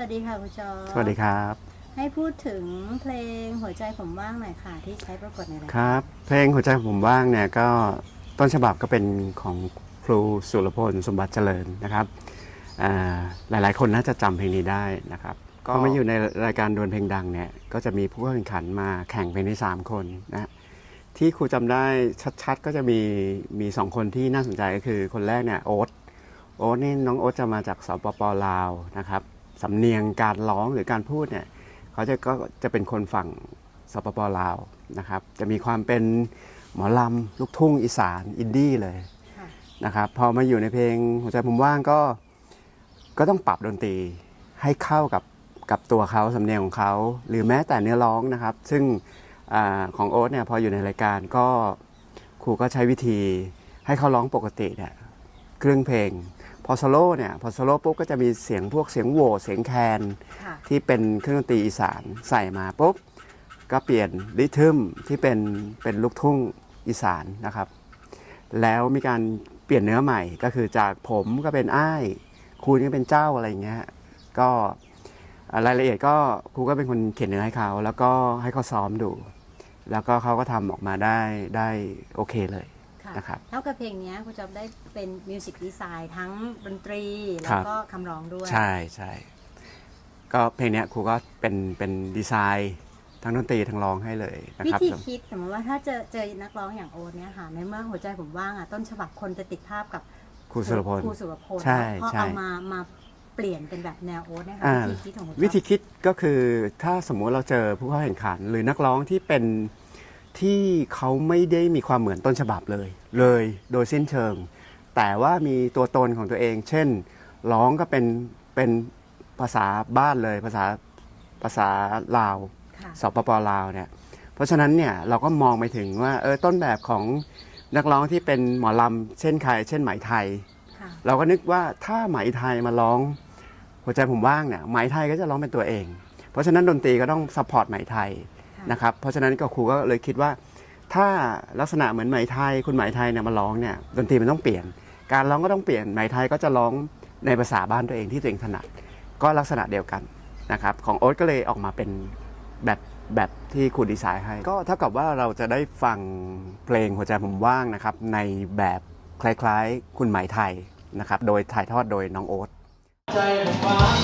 วัสดีค่ะคุณจอสวัสดีครับ ให้พูดถึงเพลงหัวใจผมว่างหน่อยค่ะ ที่ใช้ประกวดในรายคการรับ เพลงหัวใจผมว่างเนี่ยก็ต้นฉบับก็เป็นของครูสุรพลสมบัติเจริญนะครับอ่าหลายๆ คนน่าจะจำเพลงนี้ได้นะครับ ก็มาอยู่ในรายการดวลเพลงดังเนี่ยก็จะมีผู้เข้าแข่งขันมาแข่งเพลงที่3คนนะที่ครูจำได้ชัดๆ ก็จะมีมีสองคนที่น่าสนใจก็คือคนแรกเนี่ยโอ๊ตโอ๊ตนี่น้องโอ๊ตจะมาจากสปปลาวนะครับ สำเนียงการร้องหรือการพูดเนี่ยเขาจะก็จะเป็นคนฝั่งสปปลาวนะครับ จะมีความเป็นหมอลำลูกทุ่งอีสานอินดี้เลยค่ะนะครับพอมาอยู่ในเพลงหัวใจผมว่างก็ก็ต้องปรับดนตรีให้เข้ากับกับตัวเขาสำเนียงของเขา หรือแม้แต่เนื้อร้องนะครับ ซึ่งอาของโอ๊ตเนี่ยพออยู่ในรายการก็ครูก็ใช้วิธีให้เขาร้องปกติเนี่ยครึ่งเพลง พอโซโล่เนี่ยพอโซโล่ปุ๊บก็จะมีเสียงพวกเสียงโหวเสียงแคนค่ะ ที่เป็นเครื่องดนตรีอีสานใส่มาปุ๊บก็เปลี่ยนริทึมที่เป็นเป็นลูกทุ่งอีสานนะครับ แล้วมีการเปลี่ยนเนื้อใหม่ก็คือจากผมก็เป็นอ้ายครูนี่เป็นเจ้าอะไรอย่างเงี้ยก็อ่ารายละเอียดก็ครูก็เป็นคนเขียนเนื้อให้เขา แล้วก็ให้เขาซ้อมดู แล้วก็เขาก็ทำออกมาได้ได้โอเคเลยค่ะ นะครับเท่ากับเพลงเนี้ยคุณจอมได้เป็นมิวสิกดีไซน์ทั้งดนตรีคแล้รัวบก็คำร้องด้วย ใช่ใช่ก็เพลงเนี้ยครูก็เป็นเป็นดีไซน์ทั้งดนตรีทั้งร้องให้เลยนะวิครับธีคิดสมมติว่าถ้าเจอเจอนักร้องอย่างโอ๊ตเนี่ยค่ะในเมื่อหัวใจผมว่างอะต้นฉบับคนจะติดภาพกับครูสุรพลครูสุรพลใช่พอใช่เอามามาเปลี่ยนเป็นแบบแนวโอ๊ตเนี่ยค่ะอ่าวิธีคิดของคุณจอมวิธีคิดก็คือถ้าสมมุติเราเจอผู้เข้าแข่งขัน หรือนักร้องที่เป็น ที่เขาไม่ได้มีความเหมือนต้นฉบับเลย เลยโดยสิ้นเชิง แต่ว่ามีตัวตนของตัวเอง เช่น ร้องก็เป็นเป็นภาษาบ้านเลย ภาษาภาษาลาวค่ะสปปลาวเนี่ยเพราะฉะนั้นเนี่ยเราก็มองไปถึงว่าเออต้นแบบของนักร้องที่เป็นหมอลำเช่นใคร เช่นไหมไทยค่ะเราก็นึกว่าถ้าไหมไทยมาร้องหัวใจผมว่างเนี่ยไหมไทยก็จะร้องเป็นตัวเอง เพราะฉะนั้นดนตรีก็ต้องซัพพอร์ตไหมไทยค่ะ นะครับ เพราะฉะนั้นก็ครูก็เลยคิดว่า ถ้าลักษณะเหมือนไหมไทยคุณไหมไทยเนี่ยมาร้องเนี่ยดนตรีมันต้องเปลี่ยน การร้องก็ต้องเปลี่ยนไหมไทยก็จะร้องในภาษาบ้านตัวเองที่ตัวเองถนัด ก็ลักษณะเดียวกันนะครับของโอ๊ตก็เลยออกมาเป็นแบบแบบที่ครูดีไซน์ให้ ก็เท่ากับว่าเราจะได้ฟังเพลงหัวใจผมว่างนะครับในแบบคล้ายๆ คุณไหมไทยนะครับโดยถ่ายทอดโดยน้องโอ๊ตใจผมหวาน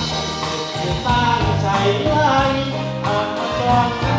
ตั้งใจไว้หากมาจอง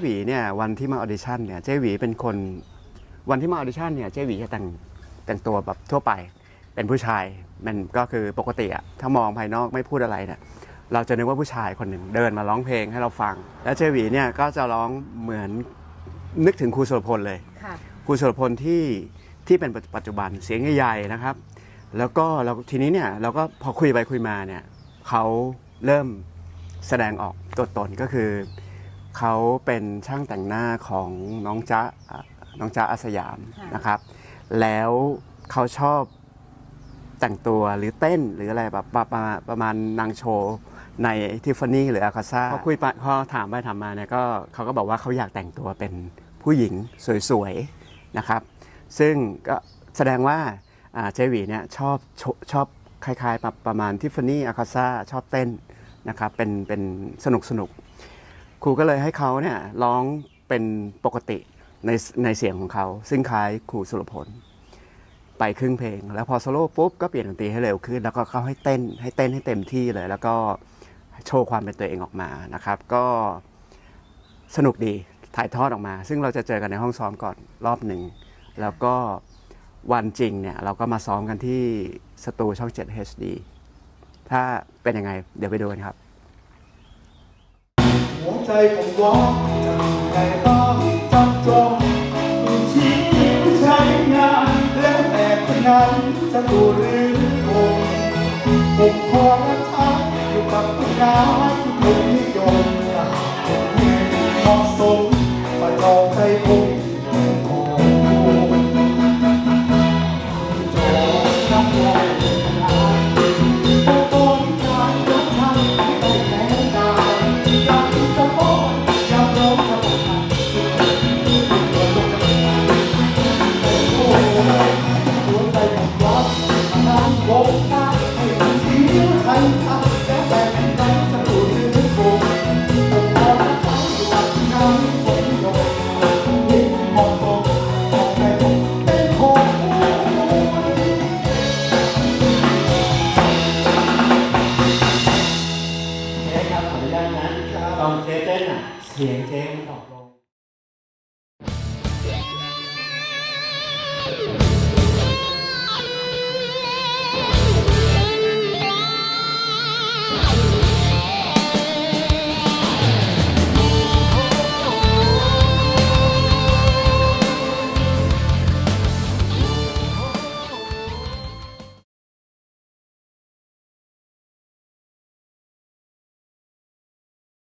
หวีเนี่ยวันที่มาออดิชั่นเนี่ยเจ๊หวีเป็นคนวันที่มาออดิชั่นเนี่ยเจ๊หวีจะแต่งแต่งตัวแบบทั่วไปเป็นผู้ชายมันก็คือปกติอะถ้ามองภายนอกไม่พูดอะไรเนี่ยเราจะนึกว่าผู้ชายคนหนึ่งเดินมาร้องเพลงให้เราฟัง แล้วเจ๊หวีเนี่ยก็จะร้องเหมือนนึกถึงครูสุรพลเลยค่ะครูสุรพลที่ที่เป็นปัจจุบันเสียงใหญ่ๆนะครับ แล้วก็เราทีนี้เนี่ยเราก็พอคุยไปคุยมาเนี่ยเขาเริ่มแสดงออกตัวตนก็คือ เขาเป็นช่างแต่งหน้าของน้องจ๊ะอะน้องจ๊ะอาสยามค่ะนะครับ แล้วเขาชอบแต่งตัวหรือเต้นหรืออะไรแบบประประมาณประมาณนางโชว์ในทิฟฟานี่หรืออาคาซ่าพอคุยไปพอถามไปถามมาเนี่ยก็เขาก็บอกว่าเขาอยากแต่งตัวเป็นผู้หญิงสวยๆนะครับ ซึ่งก็แสดงว่าอ่าเจหวีเนี่ยชอบชชอบคล้ายๆแบบประมาณทิฟฟานี่อาคาซ่าชอบเต้นนะครับเป็นเป็นสนุกสนุก ครูก็เลยให้เขาเนี่ยร้องเป็นปกติในในเสียงของเขา ซึ่งคล้ายครูสุรพล ไปครึ่งเพลง แล้วพอโซโล่ปุ๊บก็เปลี่ยนดนตรีให้เร็วขึ้น แล้วก็เข้าให้เต้นให้เต้นให้เต็มที่เลย แล้วก็โชว์ความเป็นตัวเองออกมานะครับ ก็สนุกดีถ่ายทอดออกมา ซึ่งเราจะเจอกันในห้องซ้อมก่อนรอบหนึ่งแล้วก็วันจริงเนี่ยเราก็มาซ้อมกันที่สตูช่อง 7 HD ถ้าเป็นยังไงเดี๋ยวไปดูกันครับ ใจผมร้องจะมีใครต้องจับจองผู้ชี้ผู้ใช้งานแล้วแต่คนนั้นจะดูหรือคงผมขอรักทักอยู่กับผู้งานที่ผมนิยมเหมาะสมมาจองใจผม